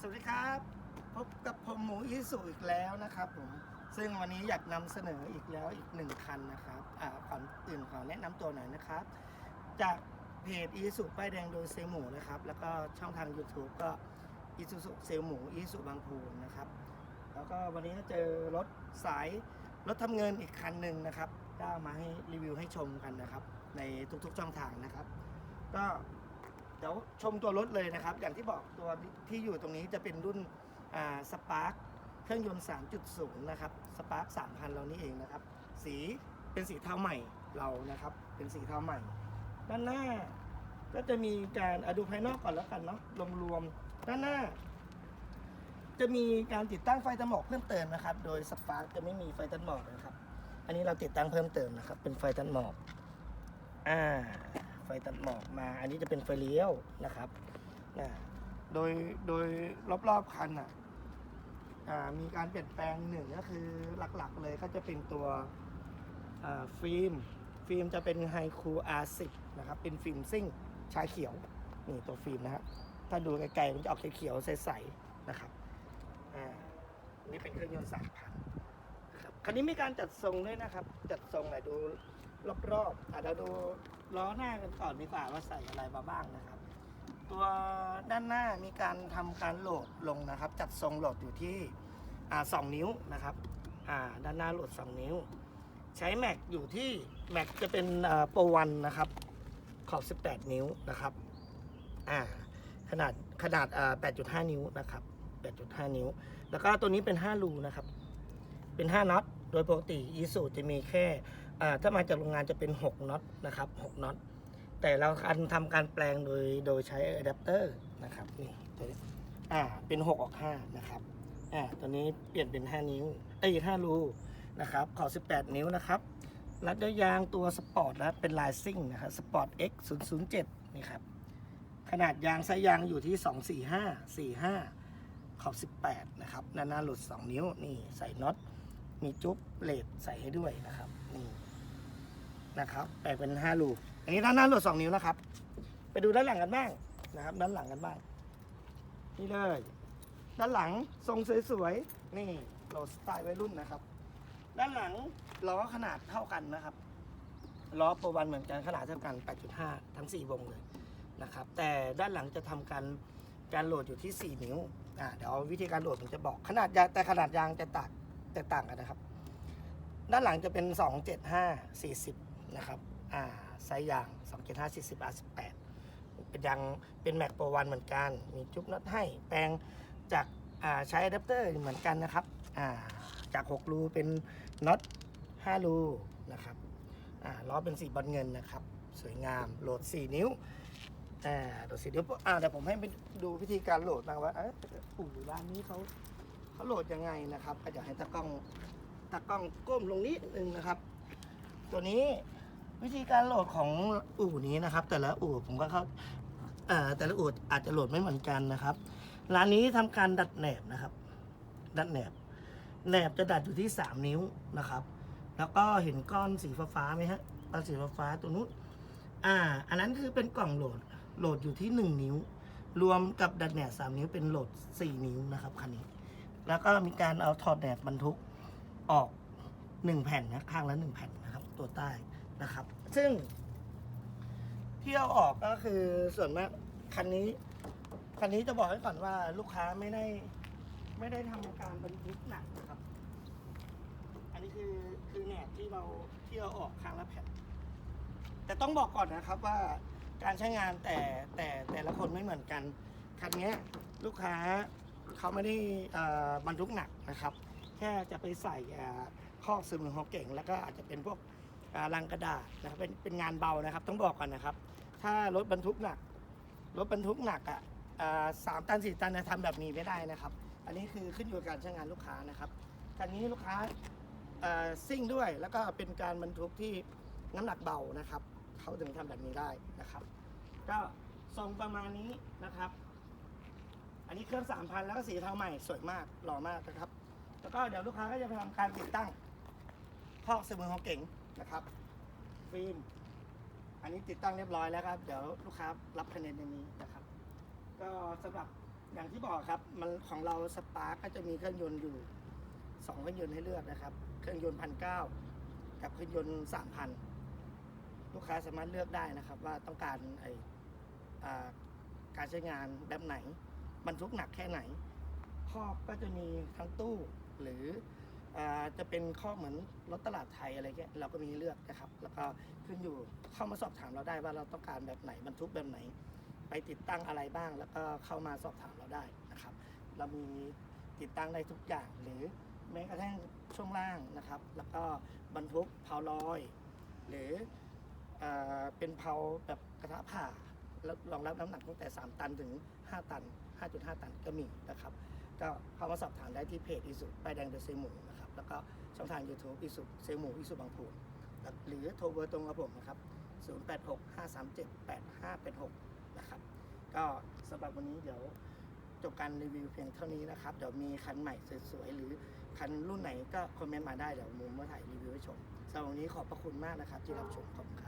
สวัสดีครับ พบกับผมหมูอีสุอีกแล้วนะครับผมซึ่งวันนี้อยากนำเสนออีกแล้วอีกหนึ่งคันนะครับอ่าก่อนอื่นขอแนะนำตัวหน่อยนะครับ จากเพจอีสุป้ายแดงโดยเซลหมูนะครับ แล้วก็ช่องทาง YouTube ก็อีสุสุเซลหมูอีสุบางพูนนะครับ แล้วก็วันนี้เจอรถสายรถทำเงินอีกคันหนึ่งนะครับก็เอามาให้รีวิวให้ชมกันนะครับ ในทุกๆช่องทางนะครับ ก็ เดี๋ยวชมตัวรถเลยนะครับ อย่างที่บอกตัวที่อยู่ตรงนี้จะเป็นรุ่นสปาร์คเครื่องยนต์ 3.0 นะครับสปาร์ค3,000 เรานี่เองนะครับ สีเป็นสีเทาใหม่เรานะครับ เป็นสีเทาใหม่ ด้านหน้าก็จะมีการอดูภายนอกก่อนแล้วกันเนาะรวมๆด้านหน้า จะมีการติดตั้งไฟตันหมอกเพิ่มเติมนะครับ โดยสปาร์คจะไม่มีไฟตันหมอกนะครับ อันนี้เราติดตั้งเพิ่มเติมนะครับ เป็นไฟตันหมอกอ่า ไฟตัดหมอกมา อันนี้จะเป็นไฟเลี้ยวนะครับนะโดยโดยรอบๆคันอะมีการเปลี่ยนแปลงหนึ่งก็คือหลักๆเลยก็จะเป็นตัวฟิล์มฟิล์มจะเป็นไฮคู R10 นะครับ เป็นฟิล์มซิ่งชาเขียว นี่ตัวฟิล์มนะครับถ้าดูไกลๆมันจะออกเขียวๆใสๆนะครับอ่านี่เป็นเครื่องยนต์สามพันครับคันนี้มีการจัดทรงด้วยนะครับ จัดทรงไหนดู รอบๆอาจจะดูล้อหน้ากันก่อนดีกว่าว่าใส่อะไรมาบ้างนะครับ ตัวด้านหน้ามีการทำการโหลดลงนะครับ จัดทรงโหลดอยู่ที่สองนิ้วนะครับด้านหน้าโหลด 2 นิ้ว ใช้แม็กอยู่ที่แม็กจะเป็นโปรวันนะครับขอบ 18 นิ้วนะครับอ่าขนาดขนาดอ่า8.5 นิ้วนะครับ 8.5 นิ้ว แล้วก็ตัวนี้เป็น 5 รูนะครับ เป็น 5น็อต โดยปกติอีสูจะมีแค่ ถ้ามาจากโรงงานจะเป็น 6น็อตนะครับ6น็อตแต่เราการทำการแปลงโดยโดยใช้อะแดปเตอร์นะครับนี่ตัวนี้อ่าเป็น 6 ออก 5 นะครับอ่าตัวนี้เปลี่ยนเป็น 5 นิ้วเอ้ย5รูนะครับขอบ18 นิ้วนะครับรัดด้วยยางตัวสปอร์ตแล้วเป็นลายซิ่งนะครับสปอร์ต X 0 0 7นี่ครับขนาดยางไซส์ยางอยู่ที่ 245 45 ขอบ 18 นะครับหน้าหน้าหลุด 2 นิ้ว นี่ใส่น็อต มีจุ๊บเลดใส่ให้ด้วยนะครับ นี่ นะครับแปลงเป็น5ลูอันนี้ด้านหน้าโหลด2นิ้วนะครับ ไปดูด้านหลังกันบ้างนะครับ ด้านหลังกันบ้างนี่เลย ด้านหลังทรงสวยๆนี่โหลดสไตล์วัยรุ่นนะครับ ด้านหลังล้อขนาดเท่ากันนะครับล้อโปรวันเหมือนกันขนาดเท่ากัน 8.5 ทั้ง 4 วงเลยนะครับ แต่ด้านหลังจะทำการการโหลดอยู่ที่ 4 นิ้วอ่าเดี๋ยววิธีการโหลดผมจะบอกขนาดยางแต่ขนาดยางจะต่างแตกต่างกันนะครับ ด้านหลังจะเป็น 275 40 นะครับอ่าไซส์ยาง275 40 R18 เป็นยางเป็นแม็กโปรวันเหมือนกัน มีจุ๊บน็อตให้แปลงจากอ่าใช้อะแดปเตอร์เหมือนกันนะครับอ่าจาก 6 รูเป็นน็อต5 รูนะครับอ่าล้อเป็นสีบอลเงินนะครับ สวยงามโหลด 4 นิ้วอ่าโหลด4นิ้วอ่าเดี๋ยวผมให้ไปดูวิธีการโหลดนะว่าเอ๊ะอู่ร้านนี้เขาเขาโหลดยังไงนะครับก็เดี๋ยวให้ตากล้องตากล้องก้มลงนิดนึงนะครับ ตัวนี้ วิธีการโหลดของอู่นี้นะครับ แต่ละอู่ผมก็เข้าเอ่อแต่ละอู่อาจจะโหลดไม่เหมือนกันนะครับ ร้านนี้ทำการดัดแหนบนะครับ ดัดแหนบแหนบจะดัดอยู่ที่ 3 นิ้วนะครับ แล้วก็เห็นก้อนสีฟ้าไหมฮะก้อนสีฟ้าตัวนู้นอ่า อันนั้นคือเป็นกล่องโหลดโหลดอยู่ที่ 1 นิ้ว รวมกับดัดแหนบ3นิ้วเป็นโหลด 4 นิ้วนะครับคันนี้ แล้วก็มีการเอาถอดแหนบบรรทุกออกหนึ่งแผ่นนะข้างละหนึ่งแผ่นนะครับ ตัวใต้ นะครับ ซึ่ง ที่เอาออกก็คือส่วนมากคันนี้ คันนี้จะบอกไว้ก่อนว่าลูกค้าไม่ได้ ไม่ได้ทำการบรรทุกหนักนะครับ อันนี้คือคือแหนบที่เราที่เราออกข้างละแผ่นแต่ต้องบอกก่อนนะครับว่าการใช้งานแต่แต่แต่ละคนไม่เหมือนกัน คันเนี้ยลูกค้าเขาไม่ได้เอ่อบรรทุกหนักนะครับ แค่จะไปใส่อ่าข้อกซึมหัวเก่ง แล้วก็อาจจะเป็นพวก ลังกระดาษนะครับเป็นเป็นงานเบานะครับ ต้องบอกก่อนนะครับ ถ้ารถบรรทุกหนัก รถบรรทุกหนักอะสามตันสี่ตันจะทำแบบนี้ไม่ได้นะครับ อันนี้คือขึ้นอยู่กับการใช้งานลูกค้านะครับคันนี้ลูกค้าซิ่งด้วยแล้วก็เป็นการบรรทุกที่น้ำหนักเบานะครับเขาถึงทำแบบนี้ได้นะครับ ก็ทรงประมาณนี้นะครับ อันนี้เครื่องสามพันแล้วก็สีเทาใหม่สวยมากหล่อมากนะครับ แล้วก็เดี๋ยวลูกค้าก็จะไปทำการติดตั้งคอกสมือของเก่ง นะครับ ฟิล์ม อันนี้ติดตั้งเรียบร้อยแล้วครับ เดี๋ยวลูกค้ารับคะแนนในนี้นะครับ ก็สำหรับอย่างที่บอกครับ มันของเราสปาร์กก็จะมีเครื่องยนต์อยู่สองเครื่องยนต์ให้เลือกนะครับ เครื่องยนต์พันเก้ากับเครื่องยนต์สามพันลูกค้าสามารถเลือกได้นะครับ ว่าต้องการไอการใช้งานแบบไหนบรรทุกหนักแค่ไหนครอบก็จะมีทั้งตู้หรือ จะเป็นครอเหมือนรถตลาดไทยอะไรเงี้ยเราก็มีเลือกนะครับ แล้วก็ขึ้นอยู่เข้ามาสอบถามเราได้ว่าเราต้องการแบบไหนบรรทุกแบบไหน ไปติดตั้งอะไรบ้าง แล้วก็เข้ามาสอบถามเราได้นะครับ เรามีติดตั้งได้ทุกอย่าง หรือแม้กระทั่งช่วงล่างนะครับ แล้วก็บรรทุกเผาลอย หรือเอเป็นเผาแบบกระทะผ่าแล้วรองรับน้ำหนักตั้งแต่ 3 ตันถึง 5 ตัน 5.5 ตันก็มีนะครับ ก็เข้ามาสอบถามได้ที่เพจอิสุป้ายแดงเดอะเซหมูนะครับแล้วก็ช่องทาง YouTube อิสุเซหมูอิสุบางพูนหรือโทรเบอร์ตรงกับผมนะครับ 0865378586 นะครับ ก็สำหรับวันนี้เดี๋ยวจบการรีวิวเพียงเท่านี้นะครับ เดี๋ยวมีคันใหม่สวยๆ หรือคันรุ่นไหนก็คอมเมนต์มาได้เดี๋ยวมุมมาถ่ายรีวิวให้ชมสำหรับวันนี้ขอบพระคุณมากนะครับที่รับชมขอบคุณครับ